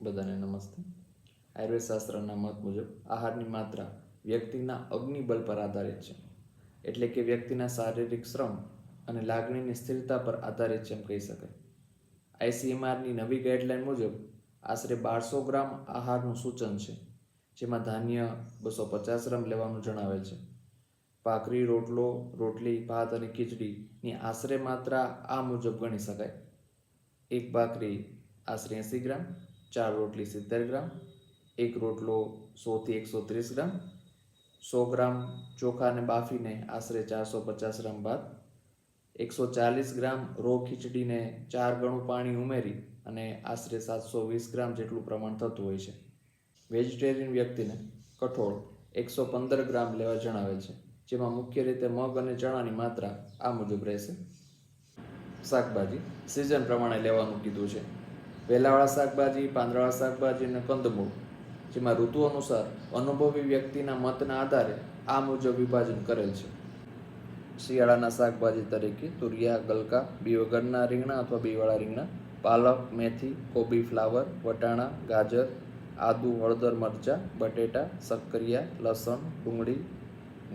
બધાને નમસ્તે. આયુર્વેદ શાસ્ત્રના મત મુજબ આહારની માત્રા વ્યક્તિના અગ્નિબળ પર આધારિત છે. એટલે કે વ્યક્તિના શારીરિક શ્રમ અને લાગણીની સ્થિરતા પર આધારિત છે એમ કહી શકાય. આઈસીએમઆરની નવી ગાઈડલાઈન મુજબ આશરે બારસો ગ્રામ આહારનું સૂચન છે, જેમાં ધાન્ય બસો પચાસ ગ્રામ લેવાનું જણાવેલ છે. ભાખરી, રોટલો, રોટલી, ભાત અને ખીચડીની આશરે માત્રા આ મુજબ ગણી શકાય. એક ભાખરી આશરે એંસી ગ્રામ ચાર રોટલી સિત્તેર ગ્રામ, એક રોટલો સોથી એકસો ત્રીસ ગ્રામ, સો ગ્રામ ચોખાને બાફીને આશરે ચારસો પચાસ ગ્રામ ભાત એકસો ચાલીસ ગ્રામ રો ખીચડીને ચાર ગણું પાણી ઉમેરી અને આશરે સાતસો વીસ ગ્રામ જેટલું પ્રમાણ થતું હોય છે. વેજીટેરિયન વ્યક્તિને કઠોળ એકસો પંદર ગ્રામ લેવા જણાવે છે, જેમાં મુખ્ય રીતે મગ અને ચણાની માત્રા આ મુજબ રહેશે. શાકભાજી સિઝન પ્રમાણે લેવાનું કીધું છે. વેલાવાળા શાકભાજી પાંદડાવાળા શાકભાજી અને કંદમૂળ, જેમાં ઋતુ અનુસાર અનુભવી વ્યક્તિના મતના આધારે આ મુજબ વિભાજન કરેલ છે. શિયાળાના શાકભાજી તરીકે તુરિયા, ગલકા બી વગરના રીંગણા અથવા બીવાળા રીંગણા, પાલક, મેથી, કોબી ફ્લાવર, વટાણા, ગાજર, આદુ, હળદર, મરચાં, બટેટા, શક્કરિયા, લસણ, ડુંગળી,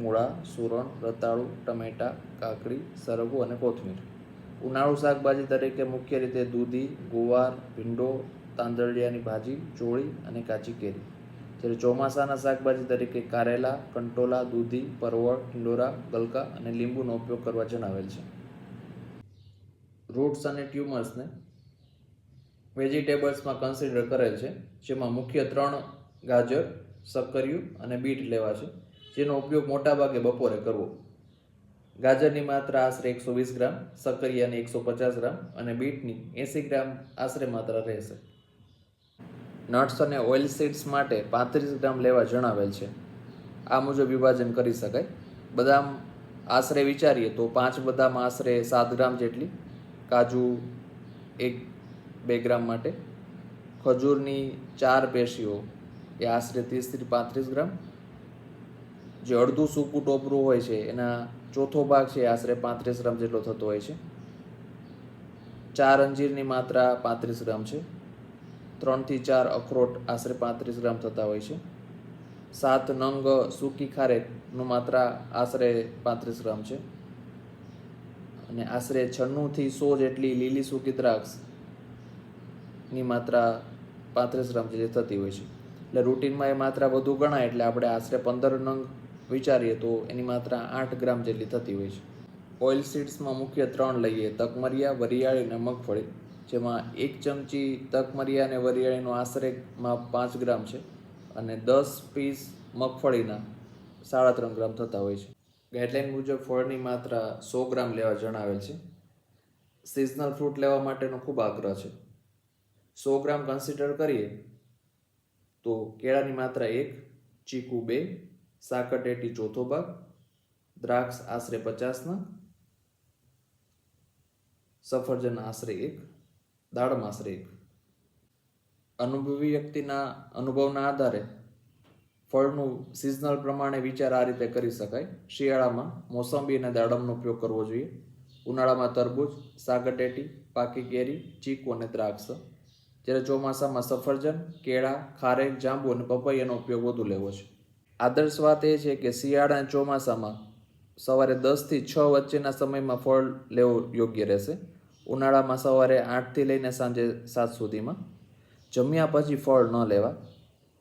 મૂળા, સુરણ, રતાળુ, ટમેટા, કાકડી, સરગવો અને કોથમીર. ઉનાળુ શાકભાજી તરીકે મુખ્ય રીતે દૂધી, ગુવાર, ભીંડો, તાંદળિયાની ભાજી, ચોળી અને કાચી કેરી. જ્યારે ચોમાસાના શાકભાજી તરીકે કારેલા, કંટોલા, દૂધી પરવળ ટિંડોરા ગલકા અને લીંબુનો ઉપયોગ કરવા જણાવેલ છે. રૂટ્સ અને ટ્યુમર્સને વેજીટેબલ્સમાં કન્સિડર કરેલ છે, જેમાં મુખ્ય ત્રણ ગાજર, શક્કરિયું અને બીટ લેવા છે, જેનો ઉપયોગ મોટાભાગે બપોરે કરવો. ગાજરની માત્રા આશરે એકસો વીસ ગ્રામ, સક્કરિયાની એકસો પચાસ ગ્રામ અને બીટની એંસી ગ્રામ આશરે માત્રા રહેશે. નટ્સ અને ઓઇલ સીડ્સ માટે પાંત્રીસ ગ્રામ લેવા જણાવેલ છે. આ મુજબ વિભાજન કરી શકાય. બદામ આશરે વિચારીએ તો પાંચ બદામ આશરે સાત ગ્રામ જેટલી, કાજુ એક બે ગ્રામ માટે. ખજૂરની ચાર પેશીઓ એ આશરે ત્રીસથી પાંત્રીસ ગ્રામ. જે અડધું સૂકું ટોપરું હોય છે એના ચોથો ભાગ છે, આશરે પાંત્રીસ ગ્રામ જેટલો થતો હોય છે. ચાર અંજીરની માત્રા પાંત્રીસ ગ્રામ છે. ત્રણથી ચાર અખરોટ આશરે પાંત્રીસ ગ્રામ થતા હોય છે. સાત નંગ સૂકી ખારેકનું માત્રા આશરે પાંત્રીસ ગ્રામ છે. અને આશરે છન્નુંથી સો જેટલી લીલી સૂકી દ્રાક્ષની માત્રા પાંત્રીસ ગ્રામ જેટલી થતી હોય છે. એટલે રૂટીનમાં એ માત્રા વધુ ગણાય એટલે આપણે આશરે પંદર નંગ વિચારીએ તો એની માત્રા આઠ ગ્રામ જેટલી થતી હોય છે. ઓઇલ સીડ્સમાં મુખ્ય ત્રણ લઈએ, તકમરિયા, વરિયાળી અને મગફળી, જેમાં એક ચમચી તકમરિયા અને વરિયાળીનો આશરેમાં પાંચ ગ્રામ છે અને દસ પીસ મગફળીના સાડા ત્રણ ગ્રામ થતા હોય છે. ગાઈડલાઇન મુજબ ફળની માત્રા સો ગ્રામ લેવા જણાવેલ છે. સિઝનલ ફ્રૂટ લેવા માટેનો ખૂબ આગ્રહ છે. સો ગ્રામ કન્સિડર કરીએ તો કેળાની માત્રા એક, ચીકુ બે સાકરટેટી ચોથો ભાગ, દ્રાક્ષ આશરે પચાસના, સફરજન આશરે એક, દાડમ આશરે એક. અનુભવી વ્યક્તિના અનુભવના આધારે ફળનું સિઝનલ પ્રમાણે વિચાર આ રીતે કરી શકાય. શિયાળામાં મોસંબી અને દાડમનો ઉપયોગ કરવો જોઈએ. ઉનાળામાં તરબૂચ સાગરટેટી પાકી કેરી, ચીકુ અને દ્રાક્ષ. જ્યારે ચોમાસામાં સફરજન, કેળા, ખારેક, જાંબુ અને પપૈયાનો ઉપયોગ વધુ લેવો છે. આદર્શ વાત એ છે કે શિયાળા ચોમાસામાં સવારે દસથી છ વચ્ચેના સમયમાં ફળ લેવું યોગ્ય રહેશે. ઉનાળામાં સવારે આઠથી લઈને સાંજે સાત સુધીમાં. જમ્યા પછી ફળ ન લેવા.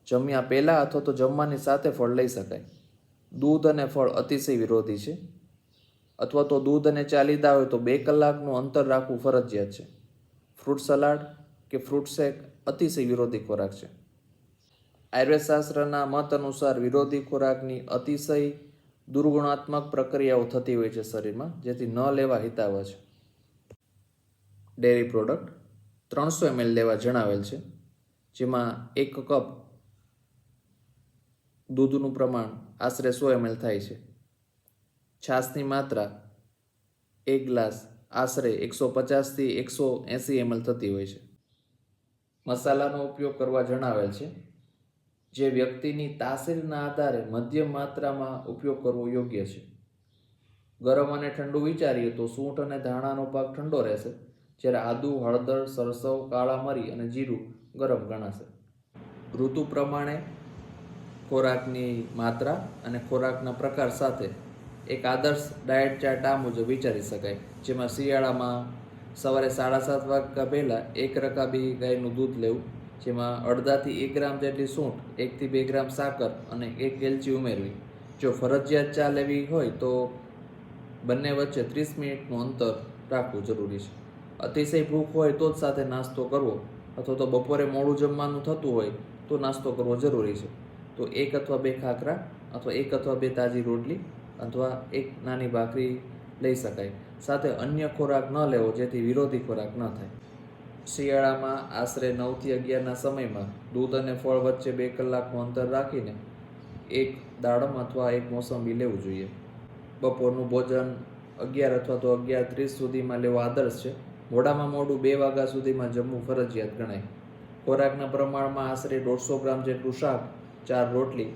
જમ્યા પહેલાં અથવા તો જમવાની સાથે ફળ લઈ શકાય. દૂધ અને ફળ અતિશય વિરોધી છે. અથવા તો દૂધ અને ચા લીધા હોય તો બે કલાકનું અંતર રાખવું ફરજિયાત છે. ફ્રૂટ સલાડ કે ફ્રૂટ શેક અતિશય વિરોધી ખોરાક છે. આયુર્વેદ શાસ્ત્રના મત અનુસાર વિરોધી ખોરાકની અતિશય દુર્ગુણાત્મક પ્રક્રિયાઓ થતી હોય છે શરીરમાં, જેથી ન લેવા હિતાવ છે. ડેરી પ્રોડક્ટ ત્રણસો એમએલ લેવા જણાવેલ છે, જેમાં એક કપ દૂધનું પ્રમાણ આશરે સો એમએલ થાય છે. છાશની માત્રા એક ગ્લાસ આશરે એકસો પચાસથી એકસો એંસી એમએલ થતી હોય છે. મસાલાનો ઉપયોગ કરવા જણાવેલ છે. જે વ્યક્તિની તાસીરના આધારે મધ્યમ માત્રામાં ઉપયોગ કરવો યોગ્ય છે. ગરમ અને ઠંડુ વિચારીએ તો સૂંઠ અને ધાણાનો પાક ઠંડો રહેશે, જ્યારે આદુ, હળદર, સરસવ, કાળા મરી અને જીરું ગરમ ગણાશે. ઋતુ પ્રમાણે ખોરાકની માત્રા અને ખોરાકના પ્રકાર સાથે એક આદર્શ ડાયટ ચાર્ટ આ મુજબ વિચારી શકાય, જેમાં શિયાળામાં સવારે સાડા સાત વાગ્યા પહેલાં એક રકાબી ગાયનું દૂધ લેવું જેમાં અડધાથી એક ગ્રામ જેટલી સૂંઠ, એકથી બે ગ્રામ સાકર અને એક એલચી ઉમેરવી. જો ફરજિયાત ચા લેવી હોય તો બંને વચ્ચે ત્રીસ મિનિટનું અંતર રાખવું જરૂરી છે. અતિશય ભૂખ હોય તો જ સાથે નાસ્તો કરવો અથવા તો બપોરે મોડું જમવાનું થતું હોય તો નાસ્તો કરવો જરૂરી છે. તો એક અથવા બે ખાખરા અથવા એક અથવા બે તાજી રોટલી અથવા એક નાની ભાખરી લઈ શકાય. સાથે અન્ય ખોરાક ન લેવો જેથી વિરોધી ખોરાક ન થાય. શિયાળામાં આશરે નવથી અગિયારના સમયમાં દૂધ અને ફળ વચ્ચે બે કલાકનું અંતર રાખીને એક દાડમ અથવા એક મોસંબી લેવું જોઈએ. બપોરનું ભોજન અગિયાર અથવા તો અગિયાર ત્રીસ સુધીમાં લેવો આદર્શ છે. મોડામાં મોડું બે વાગ્યા સુધીમાં જમવું ફરજિયાત ગણાય. ખોરાકના પ્રમાણમાં આશરે દોઢસો ગ્રામ જેટલું શાક, ચાર રોટલી,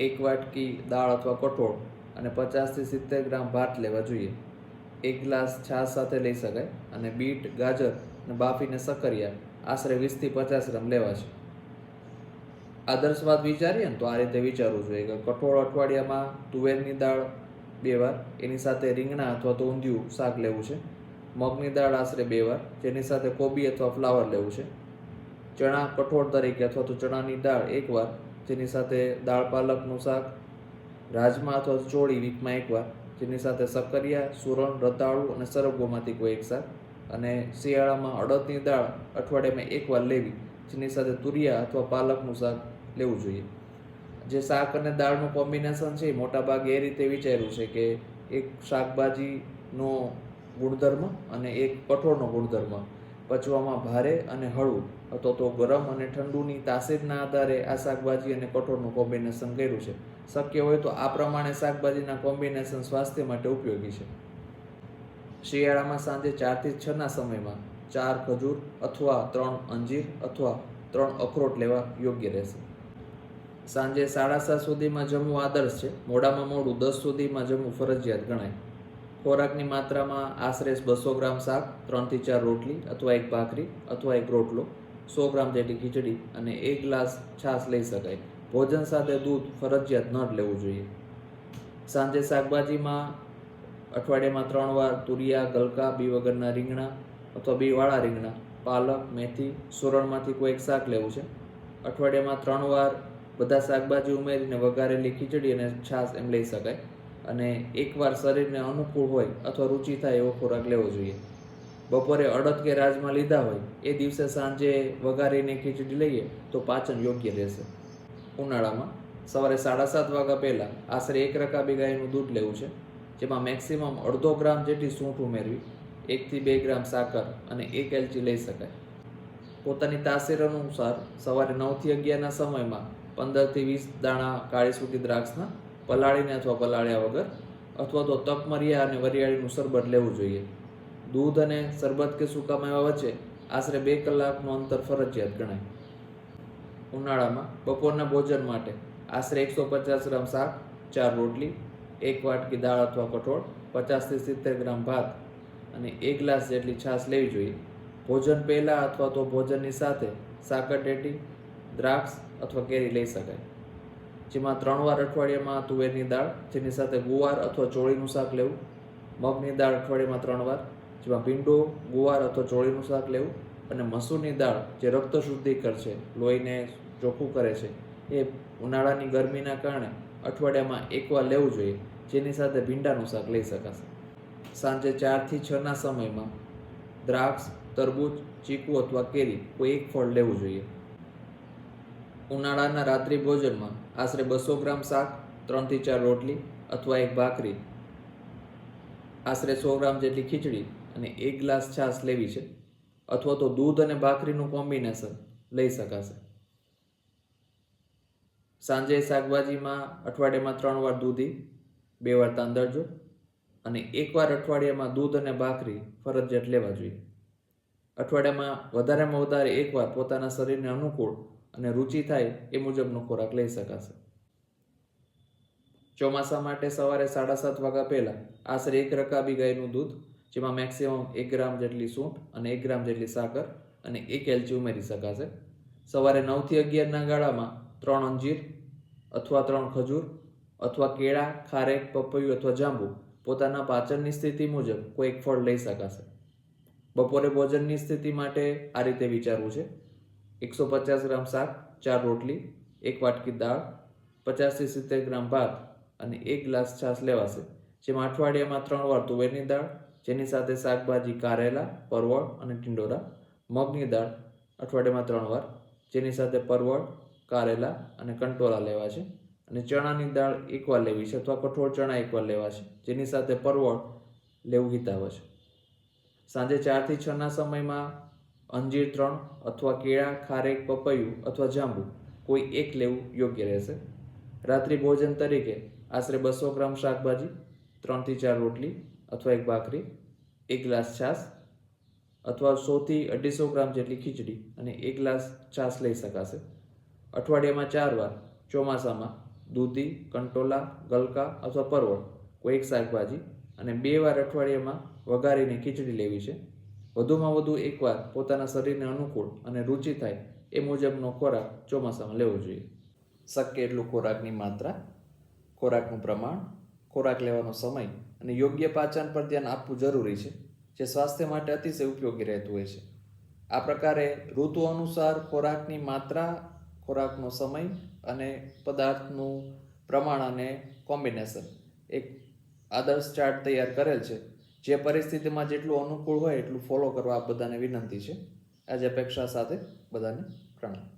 એક વાટકી દાળ અથવા કઠોળ અને પચાસથી સિત્તેર ગ્રામ ભાત લેવા જોઈએ. એક ગ્લાસ છાશ સાથે લઈ શકાય અને બીટ, ગાજર અને બાફીને સકરિયા આશરે વીસથી પચાસ ગ્રામ લેવા છે. આદર્શ વાત વિચારીએ ને તો આ રીતે વિચારવું જોઈએ કે કઠોળ અઠવાડિયામાં તુવેરની દાળ બે વાર, એની સાથે રીંગણા અથવા તો ઊંધિયું શાક લેવું છે. મગની દાળ આશરે બે વાર, જેની સાથે કોબી અથવા ફ્લાવર લેવું છે. ચણા કઠોળ તરીકે અથવા તો ચણાની દાળ એક વાર, જેની સાથે દાળ પાલકનું શાક, રાજમા અથવા ચોળી વીકમાં એકવાર જેની સાથે સક્કરિયા સુરણ રતાળુ અને સરગવોમાંથી કોઈ એક શાક અને શિયાળામાં અડદની દાળ અઠવાડિયામાં એકવાર લેવી, જેની સાથે તુરિયા અથવા પાલકનું શાક લેવું જોઈએ. જે શાક અને દાળનું કોમ્બિનેશન છે મોટાભાગે એ રીતે વિચાર્યું છે કે એક શાકભાજીનો ગુણધર્મ અને એક કઠોળનો ગુણધર્મ પચવામાં ભારે અને હળવું, અથવા તો ગરમ અને ઠંડુની તાસીરના આધારે આ શાકભાજી અને કઠોળનું કોમ્બિનેશન કર્યું છે. શક્ય હોય તો આ પ્રમાણે શાકભાજીના કોમ્બિનેશન સ્વાસ્થ્ય માટે ઉપયોગી છે. શિયાળામાં સાંજે ચારથી છના સમયમાં ચાર ખજૂર અથવા ત્રણ અંજીર અથવા ત્રણ અખરોટ લેવા યોગ્ય રહેશે. સાંજે સાડા સાત સુધીમાં જમવું આદર્શ છે. મોડામાં મોડું દસ સુધીમાં જમવું ફરજિયાત ગણાય. ખોરાકની માત્રામાં આશરે બસો ગ્રામ શાક, ત્રણથી ચાર રોટલી અથવા એક ભાખરી અથવા એક રોટલો, સો ગ્રામ જેટલી ખીચડી અને એક ગ્લાસ છાશ લઈ શકાય. ભોજન સાથે દૂધ ફરજિયાત ન લેવું જોઈએ. સાંજે શાકભાજીમાં અઠવાડિયામાં ત્રણ વાર તુરિયા, ગલકા, બી વગરના રીંગણા અથવા બી વાળા રીંગણા, પાલક, મેથી, સુરણમાંથી કોઈ એક શાક લેવું છે? અઠવાડિયામાં ત્રણ વાર બધા શાકભાજી ઉમેરીને વઘારેલી ખીચડી અને છાશ એમ લઈ શકાય. અને એકવાર શરીરને અનુકૂળ હોય અથવા રુચિ થાય એવો ખોરાક લેવો જોઈએ. બપોરે અડદ કે રાજમાં લીધા હોય, એ દિવસે સાંજે વઘારીને ખીચડી લઈએ તો પાચન યોગ્ય રહેશે. ઉનાળામાં સવારે સાડા સાત વાગ્યા પહેલાં આશરે એક રકાબી ગાયનું દૂધ લેવું છે. જેમાં મેક્સિમમ અડધો ગ્રામ જેટલી સૂંઠ ઉમેરવી, એકથી બે ગ્રામ સાકર અને એક એલચી લઈ શકાય. પોતાની તાસીર અનુસાર સવારે નવથી અગિયારના સમયમાં પંદરથી વીસ દાણા કાળી સૂકી દ્રાક્ષના પલાળીને અથવા પલાળ્યા વગર અથવા તો તકમરિયા અને વરિયાળીનું શરબત લેવું જોઈએ. દૂધ અને શરબત કે સૂકા મેવા વચ્ચે આશરે બે કલાકનું અંતર ફરજિયાત ગણાય. ઉનાળામાં બપોરના ભોજન માટે આશરે એકસો પચાસ ગ્રામ શાક, ચાર રોટલી એક વાટકી દાળ અથવા કઠોળ, પચાસથી સિત્તેર ગ્રામ ભાત અને એક ગ્લાસ જેટલી છાશ લેવી જોઈએ. ભોજન પહેલાં અથવા તો ભોજનની સાથે સાકર ટેટી, દ્રાક્ષ અથવા કેરી લઈ શકાય. જેમાં ત્રણ વાર અઠવાડિયામાં તુવેરની દાળ, જેની સાથે ગુવાર અથવા ચોળીનું શાક લેવું. મગની દાળ અઠવાડિયામાં ત્રણ વાર, જેમાં ભીંડો, ગુવાર અથવા ચોળીનું શાક લેવું અને મસૂરની દાળ, જે રક્ત શુદ્ધિકર છે, લોહીને ચોખ્ખું કરે છે. એ ઉનાળાની ગરમીના કારણે અઠવાડિયામાં એકવાર લેવું જોઈએ, જેની સાથે ભીંડાનું શાક લઈ શકાશે. સાંજે ચારથી છના સમયમાં દ્રાક્ષ, તરબૂચ, ચીકુ અથવા કેરી કોઈ એક ફળ લેવું જોઈએ. ઉનાળાના રાત્રિ ભોજનમાં આશરે બસો ગ્રામ શાક, ત્રણથી ચાર રોટલી અથવા એક ભાખરી. આશરે સો ગ્રામ જેટલી ખીચડી અને એક ગ્લાસ છાશ લેવી છે, અથવા તો દૂધ અને ભાખરીનું કોમ્બિનેશન લઈ શકાશે. સાંજે શાકભાજીમાં અઠવાડિયામાં ત્રણ વાર દૂધી, બે વાર તાંદળજો અને એકવાર અઠવાડિયામાં દૂધ અને ભાખરી ફરજિયાત લેવા જોઈએ. અઠવાડિયામાં વધારેમાં વધારે એકવાર પોતાના શરીરને અનુકૂળ અને રુચિ થાય એ મુજબનો ખોરાક લઈ શકાશે. ચોમાસા માટે સવારે સાડા સાત વાગ્યા પહેલાં આશરે એક રકાબી ગાયનું દૂધ, જેમાં મેક્સિમમ એક ગ્રામ જેટલી સૂંઠ અને એક ગ્રામ જેટલી સાકર અને એક એલચી ઉમેરી શકાશે. સવારે નવથી અગિયારના ગાળામાં ત્રણ અંજીર અથવા ત્રણ ખજૂર અથવા કેળા, ખારેક, પપૈયું અથવા જાંબુ પોતાના પાચનની સ્થિતિ મુજબ કોઈ એક ફળ લઈ શકાશે. બપોરે ભોજનની સ્થિતિ માટે આ રીતે વિચારવું છે. એકસો પચાસ ગ્રામ શાક, ચાર રોટલી, એક વાટકી દાળ, પચાસથી સિત્તેર ગ્રામ ભાત અને એક ગ્લાસ છાશ લેવાશે. જેમાં અઠવાડિયામાં ત્રણ વાર તુવેરની દાળ, જેની સાથે શાકભાજી કારેલા, પરવળ અને ટિંડોરા, મગની દાળ અઠવાડિયામાં ત્રણ વાર, જેની સાથે પરવળ કારેલા અને કંટોળા લેવા છે. અને ચણાની દાળ એકવાર લેવી છે અથવા કઠોળ ચણા એકવાર લેવા છે. જેની સાથે પરવળ લેવું હિતાવ છે. સાંજે ચારથી છના સમયમાં અંજીર ત્રણ અથવા કેળા, ખારેક, પપૈયું અથવા જાંબુ કોઈ એક લેવું યોગ્ય રહેશે. રાત્રિ ભોજન તરીકે આશરે બસો ગ્રામ શાકભાજી, ત્રણથી ચાર રોટલી અથવા એક ભાખરી, એક ગ્લાસ છાશ અથવા સોથી અઢીસો ગ્રામ જેટલી ખીચડી અને એક ગ્લાસ છાશ લઈ શકાશે. અઠવાડિયામાં ચાર વાર ચોમાસામાં દૂધી, કંટોલા, ગલકા અથવા પરવળ કોઈ એક શાકભાજી અને બે વાર અઠવાડિયામાં વઘારીને ખીચડી લેવી છે. વધુમાં વધુ એકવાર પોતાના શરીરને અનુકૂળ અને રુચિ થાય એ મુજબનો ખોરાક ચોમાસામાં લેવો જોઈએ. શક્ય એટલું ખોરાકની માત્રા, ખોરાકનું પ્રમાણ, ખોરાક લેવાનો સમય અને યોગ્ય પાચન પર ધ્યાન આપવું જરૂરી છે, જે સ્વાસ્થ્ય માટે અતિશય ઉપયોગી રહેતું હોય છે. આ પ્રકારે ઋતુ અનુસાર ખોરાકની માત્રા ખોરાકનો સમય અને પદાર્થનું પ્રમાણ અને કોમ્બિનેશન. એક આદર્શ ચાર્ટ તૈયાર કરેલ છે. જે પરિસ્થિતિમાં જેટલું અનુકૂળ હોય એટલું ફોલો કરવા બધાને વિનંતી છે. આજે અપેક્ષા સાથે બધાને પ્રણામ.